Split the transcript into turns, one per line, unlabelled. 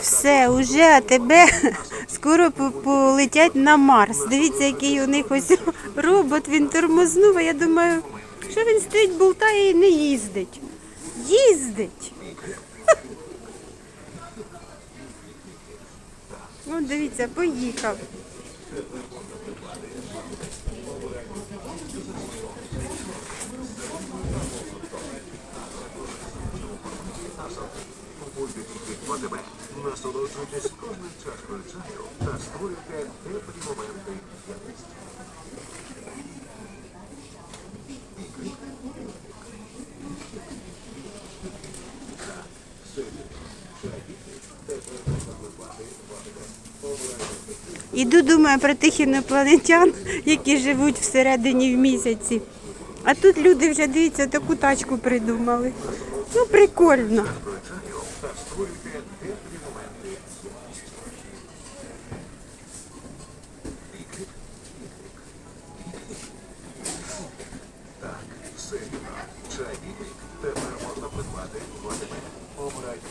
Все, уже АТБ скоро полетять на Марс. Дивіться, який у них ось робот, він тормознув, а я думаю, що він стоїть, болтає і не їздить. Їздить. О, дивіться, поїхав.
Купуйте тільки в АТБ. Насолоджуйтесь кожною чашкою чаю та створюйте теплі моменти.
Іду, думаю про тих інопланетян, які живуть всередині в місяці. А тут люди вже дивіться, таку тачку придумали. Ну, прикольно.
Чай Віквік тепер можна придбати. Обирайте